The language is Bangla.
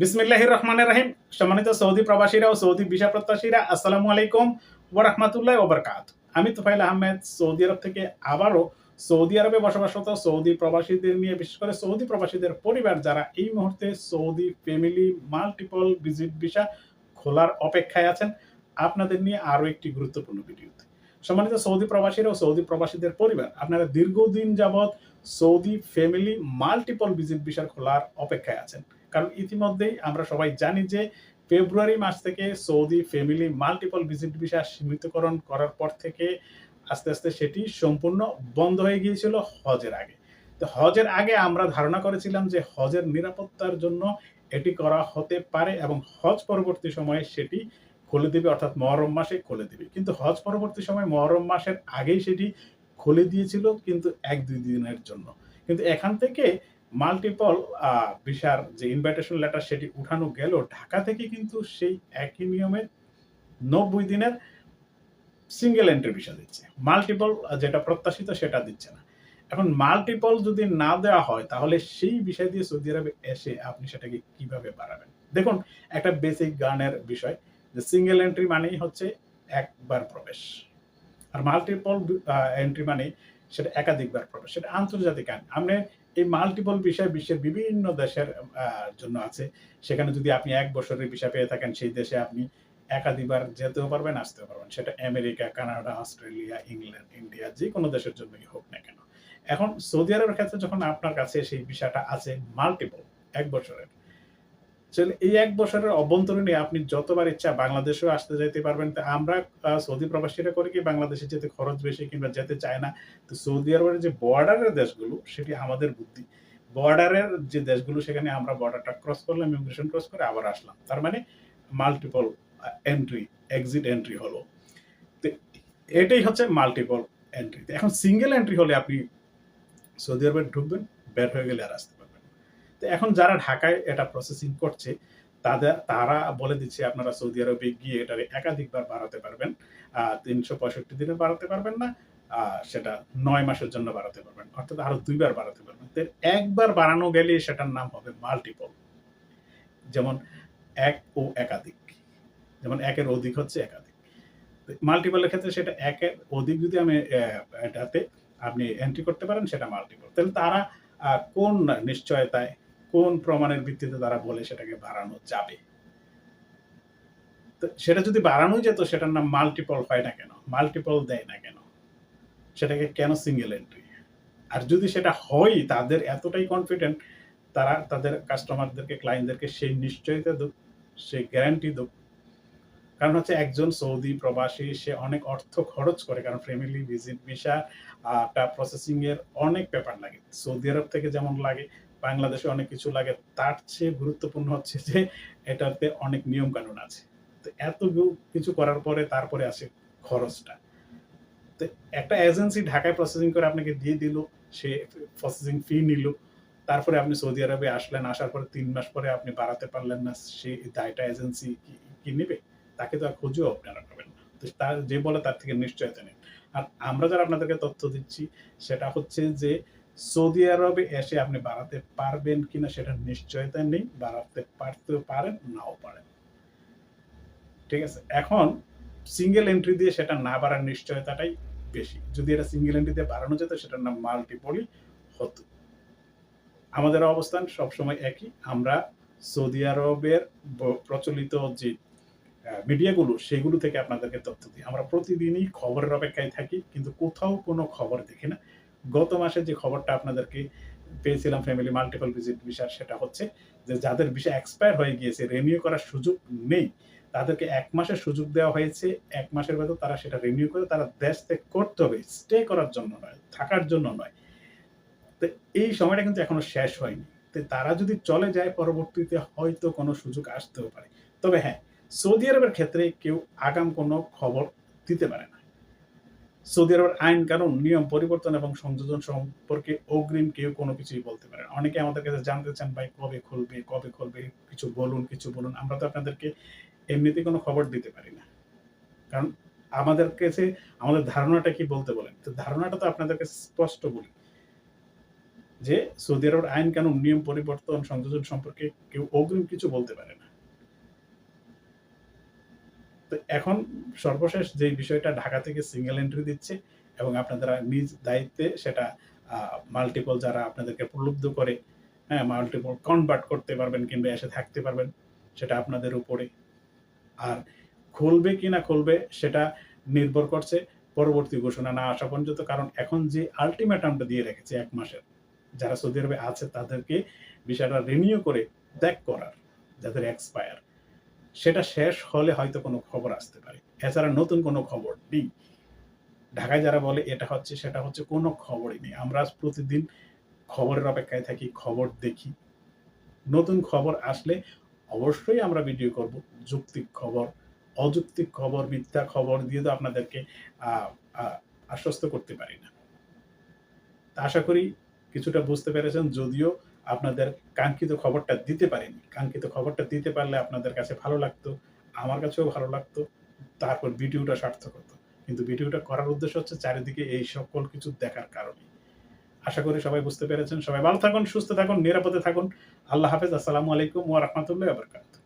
বিসমিল্লাহ রহমান রাহিম। সম্মানিত সৌদি প্রবাসীরা ও সৌদি ভিসা প্রত্যাশীরা, আসসালামু আলাইকুম ওয়া রাহমাতুল্লাহ ওবরকাত আমি তুফাইল আহমেদ, সৌদি আরব থেকে আবারও সৌদি আরবে বসবাসরত সৌদি প্রবাসীদের নিয়ে, বিশেষ করে সৌদি প্রবাসীদের পরিবার যারা এই মুহূর্তে Saudi family multiple visit visa খোলার অপেক্ষায় আছেন, আপনাদের নিয়ে আরও একটি গুরুত্বপূর্ণ ভিডিওতে। সম্মানিত সৌদি প্রবাসীরা ও সৌদি প্রবাসীদের পরিবার, আপনারা দীর্ঘদিন যাবৎ সৌদি ফ্যামিলি মাল্টিপল ভিজিট ভিসার খোলার অপেক্ষায় আছেন। কারণ ইতিমধ্যেই আমরা সবাই জানি যে ফেব্রুয়ারি মাস থেকে Saudi family multiple visit visa সীমিতকরণ করার পর থেকে আস্তে আস্তে সেটি সম্পূর্ণ বন্ধ হয়ে গিয়েছিল হজের আগে। তো হজের আগে আমরা ধারণা করেছিলাম যে হজের নিরাপত্তার জন্য এটি করা হতে পারে এবং হজ পরবর্তী সময়ে সেটি খুলে দিবে, অর্থাৎ মহরম মাসে খুলে দিবে। কিন্তু হজ পরবর্তী সময় মহরম মাসের আগেই সেটি খুলে দিয়েছিল কিন্তু এক দুই দিনের জন্য। কিন্তু এখান থেকে মাল্টিপল ভিসার যে ইনভাইটেশন লেটার সেটি উঠানো গেল, ঢাকা থেকে কিন্তু সেই একই নিয়মে নব্বই দিনের সিঙ্গেল এন্ট্রি ভিসা দিচ্ছে। মাল্টিপল যেটা প্রত্যাশিত সেটা দিচ্ছে না। এখন মাল্টিপল যদি না দেওয়া হয়, তাহলে সেই বিষয় দিয়ে সৌদি আরবে এসে আপনি সেটাকে কীভাবে বাড়াবেন? দেখুন, একটা বেসিক গানের বিষয়, যে সিঙ্গেল এন্ট্রি মানেই হচ্ছে একবার প্রবেশ। আর মাল্টিপল এন্ট্রি মানে সেটা একাধিকবার প্রবেশ। সেটা আন্তর্জাতিক আইন। আপনি এই মাল্টিপল বিষয় বিশ্বের বিভিন্ন দেশের জন্য আছে। সেখানে যদি আপনি এক বছরের বিষয় পেয়ে থাকেন, সেই দেশে আপনি একাধিকবার যেতেও পারবেন, আসতেও পারবেন। সেটা America, Canada, Australia, England, India, যে কোনো দেশের জন্যই হোক না কেন। এখন সৌদি আরবের ক্ষেত্রে যখন আপনার কাছে সেই বিষয়টা আছে মাল্টিপল এক বছরের এই এক বছরের অভ্যন্তরীণে আপনি যতবার ইচ্ছা বাংলাদেশেও আসতে যেতে পারবেন। আমরা সৌদি প্রবাসীরা করে কি, বাংলাদেশে যেতে খরচ বেশি কিংবা যেতে চায় না। তো সৌদি আরবের যে বর্ডারের দেশগুলো, সেটি আমাদের বুদ্ধি। বর্ডারের যে দেশগুলো, সেখানে আমরা বর্ডারটা ক্রস করলাম ইমিগ্রেশন ক্রস করে আবার আসলাম। তার মানে মাল্টিপল এন্ট্রি এক্সিট এন্ট্রি হলো। তো এটাই হচ্ছে মাল্টিপল এন্ট্রি এখন সিঙ্গেল এন্ট্রি হলে আপনি সৌদি আরবে ঢুকবেন, বের হয়ে গেলে আর আসতে। তো এখন যারা ঢাকায় এটা প্রসেসিং করছে, তাদের, তারা বলে দিচ্ছে আপনারা সৌদি আরবে গিয়ে এটারে একাধিকবার বাড়াতে পারবেন। তিনশো পঁয়ষট্টি দিনে বাড়াতে পারবেন না সেটা নয় মাসের জন্য বাড়াতে পারবেন, অর্থাৎ আরও দুইবার বাড়াতে পারবেন। একবার বাড়ানো গেলে সেটার নাম হবে মাল্টিপল যেমন এক ও একাধিক। যেমন একের অধিক হচ্ছে একাধিক। মাল্টিপলের ক্ষেত্রে সেটা একের অধিক যদি আমি এটাতে আপনি এন্ট্রি করতে পারেন, সেটা মাল্টিপল তাহলে তারা কোন নিশ্চয়তায় কোন প্রমাণের ভিত্তিতে তারা বলে সেটাকে বাড়ানো যাবে? সেটা যদি বাড়ানো যেত, সেটার নাম মাল্টিপল হয় না কেন? মাল্টিপল দেয় না কেন? সেটাকে কেন সিঙ্গেল এন্ট্রি আর যদি সেটা হয়, তাদের এতটাই কনফিডেন্ট তারা তাদের কাস্টমারদেরকে ক্লায়েন্টদেরকে সেই নিশ্চয়তা দেব সেই গ্যারান্টি দেব কারণ হচ্ছে একজন সৌদি প্রবাসী, সে অনেক অর্থ খরচ করে, কারণ ফ্যামিলি ভিজিট ভিসা প্রসেসিং এর অনেক পেপার লাগে। সৌদি আরব থেকে যেমন লাগে বাংলাদেশে অনেক কিছু লাগে, তার চেয়ে গুরুত্বপূর্ণ হচ্ছে যে এটাতে অনেক নিয়ম কানুন আছে। তো এত কিছু করার পরে তারপরে আসে খরচটা। তো একটা এজেন্সি ঢাকায় প্রসেসিং করে আপনাকে দিয়ে দিল, সে প্রসেসিং ফি নিল, তারপরে আপনি সৌদি আরবে আসলেন, আসার পরে তিন মাস পরে আপনি বাড়াতে পারলেন না সেই দায়টা এজেন্সি কি নেবে? তাকে তো আর খুঁজেও আপনারা পাবেন না। তো তার যে বলে তার থেকে নিশ্চয়তা নেন আর আমরা যারা আপনাদেরকে তথ্য দিচ্ছি, সেটা হচ্ছে যে সৌদি আরবে এসে আপনি বাড়াতে পারবেন কিনা সেটা নিশ্চয়তা নেই, বাড়াতে পারতেও পারেন, নাও পারেন। ঠিক আছে, এখন সিঙ্গেল এন্ট্রি দিয়ে সেটা না বাড়ার নিশ্চয়তাটাই বেশি। যদি এটা সিঙ্গেল এন্ট্রি দিয়ে বাড়ানো যেত, সেটার নাম মাল্টিপলি হতো। আমাদের অবস্থান সবসময় একই। আমরা সৌদি আরবের প্রচলিত যে মিডিয়াগুলো, সেগুলো থেকে আপনাদেরকে তথ্য দিই। আমরা প্রতিদিনই খবরের অপেক্ষায় থাকি, কিন্তু কোথাও কোনো খবর দেখি না। গত মাসে যে খবরটা আপনাদেরকে পেয়েছিলাম ফ্যামিলি মাল্টিপল ভিজিট ভিসার সেটা হচ্ছে যে যাদের ভিসা এক্সপায়ার হয়ে গিয়েছে রিনিউ করার সুযোগ নেই, তাদেরকে এক মাসের সুযোগ দেওয়া হয়েছে। এক মাসের ভেতর তারা সেটা রিনিউ করে তারা দেশ ত্যাগ করতে হবে স্টে করার জন্য নয়, থাকার জন্য নয়। তো এই সময়টা কিন্তু এখনও শেষ হয়নি। তো তারা যদি চলে যায় পরবর্তীতে, হয়তো কোনো সুযোগ আসতেও পারে। তবে হ্যাঁ সৌদি আরবের ক্ষেত্রে কেউ আগাম কোনো খবর দিতে পারে না। সৌদি আরবের আইন কানুন, নিয়ম পরিবর্তন এবং সংযোজন সম্পর্কে অগ্রিম কেউ কোনো কিছুই বলতে পারে। অনেকে আমাদের কাছে জানতে চান, ভাই, কবে খুলবে কবে খুলবে? কিছু বলুন কিছু বলুন। আমরা তো আপনাদেরকে এমনিতে কোনো খবর দিতে পারি না। কারণ আমাদের কাছে, আমাদের ধারণাটা কি বলতে বলেন? তো ধারণাটা তো আপনাদেরকে স্পষ্ট বলি যে সৌদি আরবের আইন কানুন, নিয়ম পরিবর্তন, সংযোজন সম্পর্কে কেউ অগ্রিম কিছু বলতে পারে না। তো এখন সর্বশেষ যে বিষয়টা ঢাকা থেকে সিঙ্গেল এন্ট্রি দিচ্ছে এবং আপনারা নিজ দায়িত্বে সেটা মাল্টিপল যারা আপনাদেরকে প্রলুব্ধ করে হ্যাঁ মাল্টিপল কনভার্ট করতে পারবেন কিংবা এসে থাকতে পারবেন, সেটা আপনাদের উপরে। আর খুলবে কি না খুলবে সেটা নির্ভর করছে পরবর্তী ঘোষণা না আসা পর্যন্ত, কারণ এখন যে আলটিমেটামটা দিয়ে রেখেছে এক মাসের, যারা সৌদি আরবে আছে তাদেরকে বিষয়টা রিনিউ করে ত্যাগ করার, যাদের এক্সপায়ার সেটা শেষ হলে হয়তো কোনো খবর আসতে পারে। এছাড়া নতুন কোনো খবর নেই। ঢাকায় যারা বলে এটা হচ্ছে, সেটা হচ্ছে কোনো খবরই নেই। আমরা প্রতিদিন খবরের অপেক্ষায় থাকি, খবর দেখি। নতুন খবর আসলে অবশ্যই আমরা ভিডিও করব। যুক্তিক খবর অযৌক্তিক খবর, মিথ্যা খবর দিয়ে তো আপনাদেরকে আশ্বস্ত করতে পারি না। আশা করি কিছুটা বুঝতে পেরেছেন। যদিও আপনাদের কাঙ্ক্ষিত খবরটা দিতে পারিনি। কাঙ্ক্ষিত খবরটা দিতে পারলে আপনাদের কাছে ভালো লাগতো, আমার কাছেও ভালো লাগতো, তারপর ভিডিওটা সার্থক হতো। কিন্তু ভিডিওটা করার উদ্দেশ্য হচ্ছে চারিদিকে এই সকল কিছু দেখার কারণে। আশা করি সবাই বুঝতে পেরেছেন। সবাই ভালো থাকুন, সুস্থ থাকুন, নিরাপদে থাকুন। আল্লাহ হাফেজ। আসসালামু আলাইকুম ওয়া রাহমাতুল্লাহি ওয়া বারাকাতুহু।